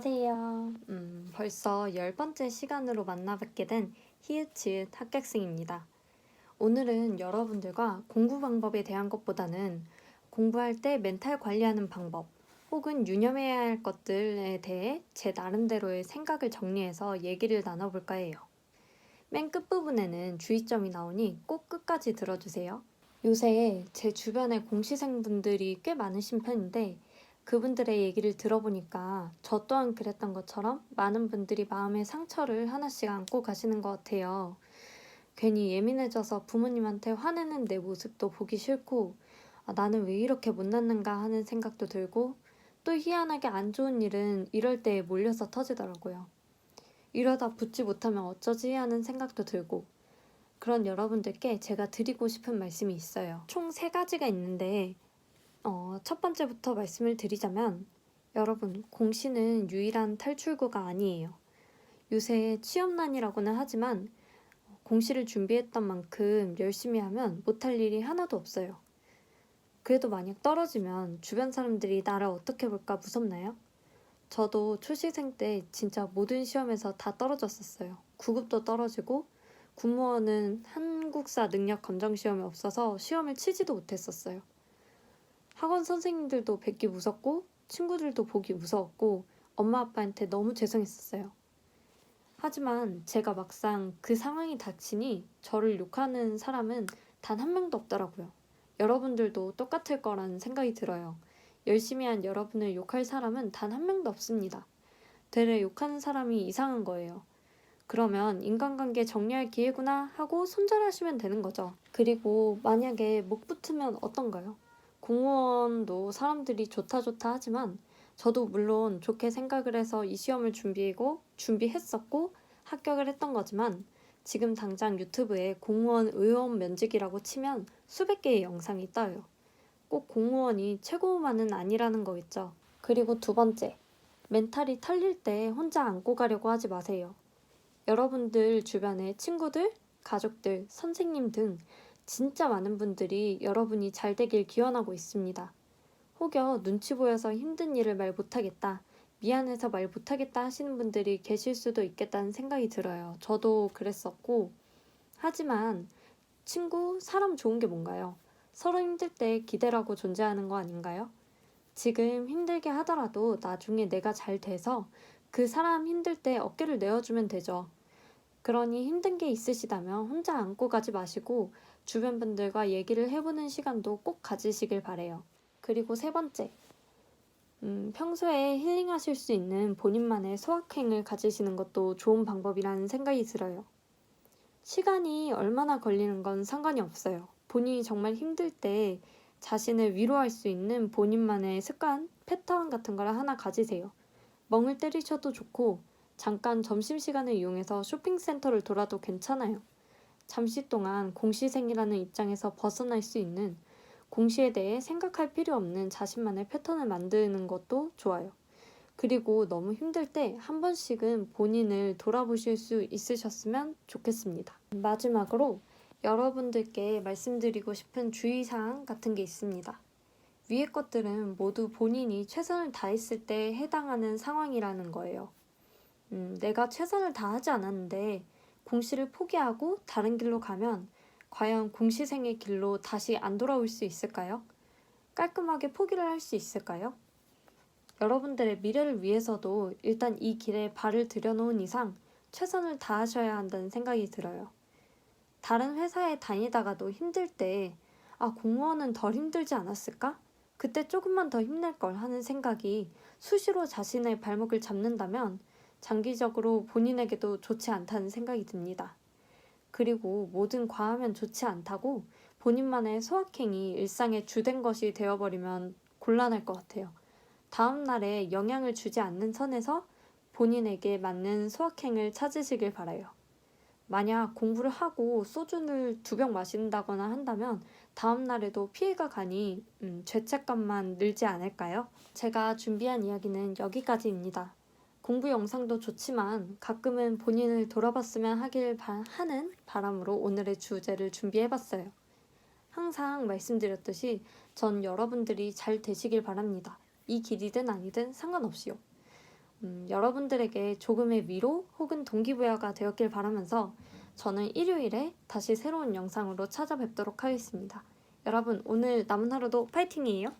안녕하세요. 음, 벌써 열 번째 시간으로 만나뵙게 된 히읗치읓 합격생입니다. 오늘은 여러분들과 공부 방법에 대한 것보다는 공부할 때 멘탈 관리하는 방법 혹은 유념해야 할 것들에 대해 제 나름대로의 생각을 정리해서 얘기를 나눠볼까 해요. 맨 끝부분에는 주의점이 나오니 꼭 끝까지 들어주세요. 요새 제 주변에 공시생분들이 꽤 많으신 편인데 그분들의 얘기를 들어보니까 저 또한 그랬던 것처럼 많은 분들이 마음의 상처를 하나씩 안고 가시는 것 같아요. 괜히 예민해져서 부모님한테 화내는 내 모습도 보기 싫고 아, 나는 왜 이렇게 못났는가 하는 생각도 들고 또 희한하게 안 좋은 일은 이럴 때에 몰려서 터지더라고요. 이러다 붙지 못하면 어쩌지 하는 생각도 들고 그런 여러분들께 제가 드리고 싶은 말씀이 있어요. 총 세 가지가 있는데 어, 첫 번째부터 말씀을 드리자면 여러분 공시는 유일한 탈출구가 아니에요. 요새 취업난이라고는 하지만 공시를 준비했던 만큼 열심히 하면 못할 일이 하나도 없어요. 그래도 만약 떨어지면 주변 사람들이 나를 어떻게 볼까 무섭나요? 저도 초시생 때 진짜 모든 시험에서 다 떨어졌었어요. 구급도 떨어지고 군무원은 한국사 능력 검정 시험이 없어서 시험을 치지도 못했었어요. 학원 선생님들도 뵙기 무섭고 친구들도 보기 무서웠고 엄마 아빠한테 너무 죄송했었어요. 하지만 제가 막상 그 상황이 닥치니 저를 욕하는 사람은 단 한 명도 없더라고요. 여러분들도 똑같을 거라는 생각이 들어요. 열심히 한 여러분을 욕할 사람은 단 한 명도 없습니다. 되레 욕하는 사람이 이상한 거예요. 그러면 인간관계 정리할 기회구나 하고 손절하시면 되는 거죠. 그리고 만약에 목 붙으면 어떤가요? 공무원도 사람들이 좋다 좋다 하지만 저도 물론 좋게 생각을 해서 이 시험을 준비하고 준비했었고 합격을 했던 거지만 지금 당장 유튜브에 공무원 의원 면직이라고 치면 수백 개의 영상이 떠요. 꼭 공무원이 최고만은 아니라는 거겠죠. 그리고 두 번째, 멘탈이 털릴 때 혼자 안고 가려고 하지 마세요. 여러분들 주변에 친구들, 가족들, 선생님 등 진짜 많은 분들이 여러분이 잘 되길 기원하고 있습니다. 혹여 눈치 보여서 힘든 일을 말 못하겠다, 미안해서 말 못하겠다 하시는 분들이 계실 수도 있겠다는 생각이 들어요. 저도 그랬었고. 하지만 친구, 사람 좋은 게 뭔가요? 서로 힘들 때 기대라고 존재하는 거 아닌가요? 지금 힘들게 하더라도 나중에 내가 잘 돼서 그 사람 힘들 때 어깨를 내어주면 되죠. 그러니 힘든 게 있으시다면 혼자 안고 가지 마시고 주변 분들과 얘기를 해보는 시간도 꼭 가지시길 바래요. 그리고 세 번째, 음, 평소에 힐링하실 수 있는 본인만의 소확행을 가지시는 것도 좋은 방법이라는 생각이 들어요. 시간이 얼마나 걸리는 건 상관이 없어요. 본인이 정말 힘들 때 자신을 위로할 수 있는 본인만의 습관, 패턴 같은 걸 하나 가지세요. 멍을 때리셔도 좋고, 잠깐 점심시간을 이용해서 쇼핑센터를 돌아도 괜찮아요. 잠시 동안 공시생이라는 입장에서 벗어날 수 있는 공시에 대해 생각할 필요 없는 자신만의 패턴을 만드는 것도 좋아요. 그리고 너무 힘들 때 한 번씩은 본인을 돌아보실 수 있으셨으면 좋겠습니다. 마지막으로 여러분들께 말씀드리고 싶은 주의사항 같은 게 있습니다. 위의 것들은 모두 본인이 최선을 다했을 때 해당하는 상황이라는 거예요. 음, 내가 최선을 다하지 않았는데 공시를 포기하고 다른 길로 가면 과연 공시생의 길로 다시 안 돌아올 수 있을까요? 깔끔하게 포기를 할 수 있을까요? 여러분들의 미래를 위해서도 일단 이 길에 발을 들여놓은 이상 최선을 다하셔야 한다는 생각이 들어요. 다른 회사에 다니다가도 힘들 때, 아, 공무원은 덜 힘들지 않았을까? 그때 조금만 더 힘낼 걸 하는 생각이 수시로 자신의 발목을 잡는다면 장기적으로 본인에게도 좋지 않다는 생각이 듭니다. 그리고 뭐든 과하면 좋지 않다고 본인만의 소확행이 일상의 주된 것이 되어버리면 곤란할 것 같아요. 다음 날에 영향을 주지 않는 선에서 본인에게 맞는 소확행을 찾으시길 바라요. 만약 공부를 하고 소주를 두 병 마신다거나 한다면 다음 날에도 피해가 가니 음, 죄책감만 늘지 않을까요? 제가 준비한 이야기는 여기까지입니다. 공부 영상도 좋지만 가끔은 본인을 돌아봤으면 하길 바, 하는 바람으로 오늘의 주제를 준비해봤어요. 항상 말씀드렸듯이 전 여러분들이 잘 되시길 바랍니다. 이 길이든 아니든 상관없이요. 음, 여러분들에게 조금의 위로 혹은 동기부여가 되었길 바라면서 저는 일요일에 다시 새로운 영상으로 찾아뵙도록 하겠습니다. 여러분, 오늘 남은 하루도 파이팅이에요.